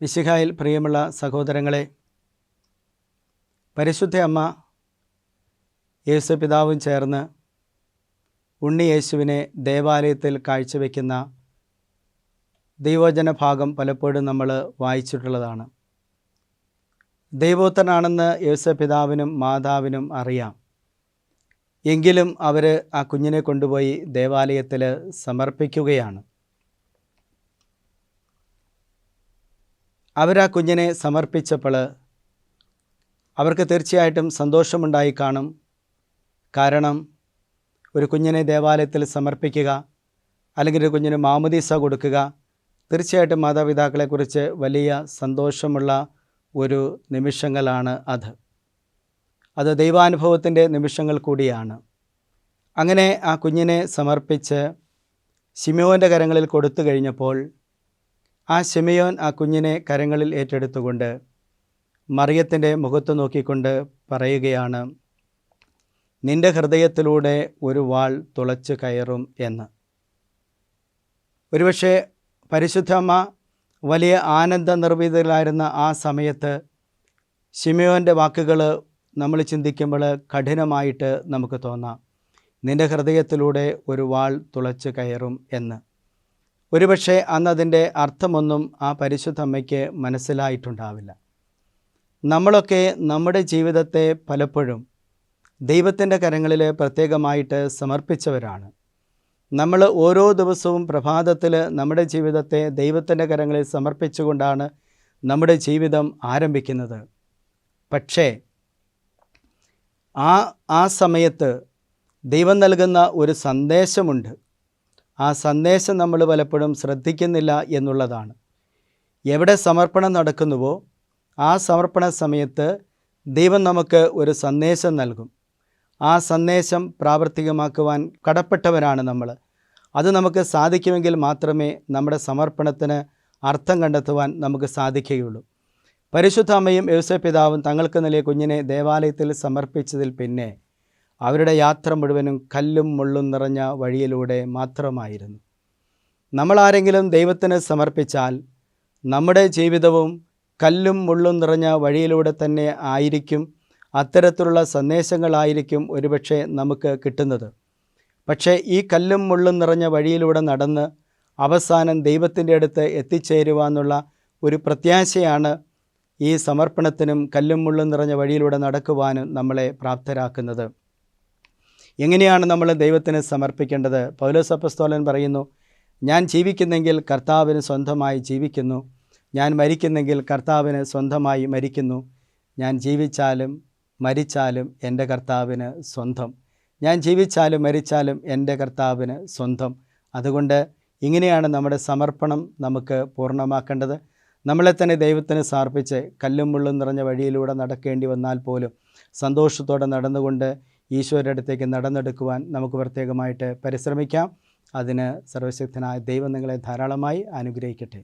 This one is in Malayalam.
വിശിഹായിൽ പ്രിയമുള്ള സഹോദരങ്ങളെ പരിശുദ്ധ അമ്മ യേശു പിതാവും ചേർന്ന് ഉണ്ണി യേശുവിനെ ദേവാലയത്തിൽ കാഴ്ചവെക്കുന്ന ദൈവോജന ഭാഗം പലപ്പോഴും നമ്മൾ വായിച്ചിട്ടുള്ളതാണ്. ദൈവോത്തനാണെന്ന് യേശു പിതാവിനും മാതാവിനും അറിയാം. എങ്കിലും അവർ ആ കുഞ്ഞിനെ കൊണ്ടുപോയി ദേവാലയത്തിൽ സമർപ്പിക്കുകയാണ്. അവരാ കുഞ്ഞിനെ സമർപ്പിച്ചപ്പോൾ അവർക്ക് തീർച്ചയായിട്ടും സന്തോഷമുണ്ടായി കാണും. കാരണം ഒരു കുഞ്ഞിനെ ദേവാലയത്തിൽ സമർപ്പിക്കുക അല്ലെങ്കിൽ ഒരു കുഞ്ഞിന് മാമുദീസ കൊടുക്കുക തീർച്ചയായിട്ടും മാതാപിതാക്കളെക്കുറിച്ച് വലിയ സന്തോഷമുള്ള ഒരു നിമിഷങ്ങളാണ് അത്. അത് ദൈവാനുഭവത്തിന്റെ നിമിഷങ്ങൾ കൂടിയാണ്. അങ്ങനെ ആ കുഞ്ഞിനെ സമർപ്പിച്ച് ശിമയോന്റെ കരങ്ങളിൽ കൊടുത്തു കഴിഞ്ഞപ്പോൾ ആ ശിമയോൻ ആ കുഞ്ഞിനെ കരങ്ങളിൽ ഏറ്റെടുത്തുകൊണ്ട് മറിയത്തിന്റെ മുഖത്ത് നോക്കിക്കൊണ്ട് പറയുകയാണ് നിന്റെ ഹൃദയത്തിലൂടെ ഒരു വാൾ തുളച്ച് കയറും എന്ന്. ഒരുപക്ഷെ പരിശുദ്ധമ്മ വലിയ ആനന്ദ നിർവീതരായിരുന്ന ആ സമയത്ത് ശിമയോന്റെ വാക്കുകൾ നമ്മൾ ചിന്തിക്കുമ്പോൾ കഠിനമായിട്ട് നമുക്ക് തോന്നാം നിന്റെ ഹൃദയത്തിലൂടെ ഒരു വാൾ തുളച്ച് കയറും എന്ന്. ഒരുപക്ഷെ അന്നതിന്റെ അർത്ഥമൊന്നും ആ പരിശുദ്ധമ്മയ്ക്ക് മനസ്സിലായിട്ടുണ്ടാവില്ല. നമ്മളൊക്കെ നമ്മുടെ ജീവിതത്തെ പലപ്പോഴും ദൈവത്തിന്റെ കരങ്ങളിൽ പ്രത്യേകമായിട്ട് സമർപ്പിച്ചവരാണ്. നമ്മൾ ഓരോ ദിവസവും പ്രഭാതത്തിൽ നമ്മുടെ ജീവിതത്തെ ദൈവത്തിന്റെ കരങ്ങളിൽ സമർപ്പിച്ചുകൊണ്ടാണ് നമ്മുടെ ജീവിതം ആരംഭിക്കുന്നത്. പക്ഷേ ആ ആ സമയത്ത് ദൈവം നൽകുന്ന ഒരു സന്ദേശമുണ്ട്. ആ സന്ദേശം നമ്മൾ പലപ്പോഴും ശ്രദ്ധിക്കുന്നില്ല എന്നുള്ളതാണ്. എവിടെ സമർപ്പണം നടക്കുന്നുവോ ആ സമർപ്പണ സമയത്ത് ദൈവം നമുക്ക് ഒരു സന്ദേശം നൽകും. ആ സന്ദേശം പ്രാവർത്തികമാക്കുവാൻ കടപ്പെട്ടവരാണ് നമ്മൾ. അത് നമുക്ക് സാധിക്കുമെങ്കിൽ മാത്രമേ നമ്മുടെ സമർപ്പണത്തിന് അർത്ഥം കണ്ടെത്തുവാൻ നമുക്ക് സാധിക്കുകയുള്ളൂ. പരിശുദ്ധ അമ്മയും പിതാവും തങ്ങൾക്ക് നിലയെ കുഞ്ഞിനെ ദേവാലയത്തിൽ സമർപ്പിച്ചതിൽ പിന്നെ അവരുടെ യാത്ര മുഴുവനും കല്ലും മുള്ളും നിറഞ്ഞ വഴിയിലൂടെ മാത്രമായിരുന്നു. നമ്മളാരെങ്കിലും ദൈവത്തിന് സമർപ്പിച്ചാൽ നമ്മുടെ ജീവിതവും കല്ലും മുള്ളും നിറഞ്ഞ വഴിയിലൂടെ തന്നെ ആയിരിക്കും അത്തരത്തിലുള്ള സന്ദേശങ്ങളായിരിക്കും ഒരുപക്ഷെ നമുക്ക് കിട്ടുന്നത്. പക്ഷേ ഈ കല്ലും മുള്ളും നിറഞ്ഞ വഴിയിലൂടെ നടന്ന് അവസാനം ദൈവത്തിന്റെ അടുത്ത് എത്തിച്ചേരുവാനുള്ള ഒരു പ്രത്യാശയാണ് ഈ സമർപ്പണത്തിനും കല്ലും മുള്ളും നിറഞ്ഞ വഴിയിലൂടെ നടക്കുവാനും നമ്മളെ പ്രാപ്തരാക്കുന്നത്. എങ്ങനെയാണ് നമ്മൾ ദൈവത്തിന് സമർപ്പിക്കേണ്ടത്? പൗലോസപ്പസ്തോലൻ പറയുന്നു ഞാൻ ജീവിക്കുന്നെങ്കിൽ കർത്താവിന് സ്വന്തമായി ജീവിക്കുന്നു. ഞാൻ മരിക്കുന്നെങ്കിൽ കർത്താവിന് സ്വന്തമായി മരിക്കുന്നു. ഞാൻ ജീവിച്ചാലും മരിച്ചാലും എന്റെ കർത്താവിന് സ്വന്തം. ഞാൻ ജീവിച്ചാലും മരിച്ചാലും എന്റെ കർത്താവിന് സ്വന്തം. അതുകൊണ്ട് ഇങ്ങനെയാണ് നമ്മുടെ സമർപ്പണം നമുക്ക് പൂർണമാക്കേണ്ടത്. നമ്മളെ തന്നെ ദൈവത്തിന് സമർപ്പിച്ച് കല്ലും മുള്ളും നിറഞ്ഞ വഴിയിലൂടെ നടക്കേണ്ടി വന്നാൽ പോലും സന്തോഷത്തോടെ നടന്നുകൊണ്ട് ഈശോയുടെ അടുത്തേക്ക് നടന്നെടുക്കുവാൻ നമുക്ക് പ്രത്യേകമായിട്ട് പരിശ്രമിക്കാം. അതിന് സർവശക്തനായ ദൈവം നിങ്ങളെ ധാരാളമായി അനുഗ്രഹിക്കട്ടെ.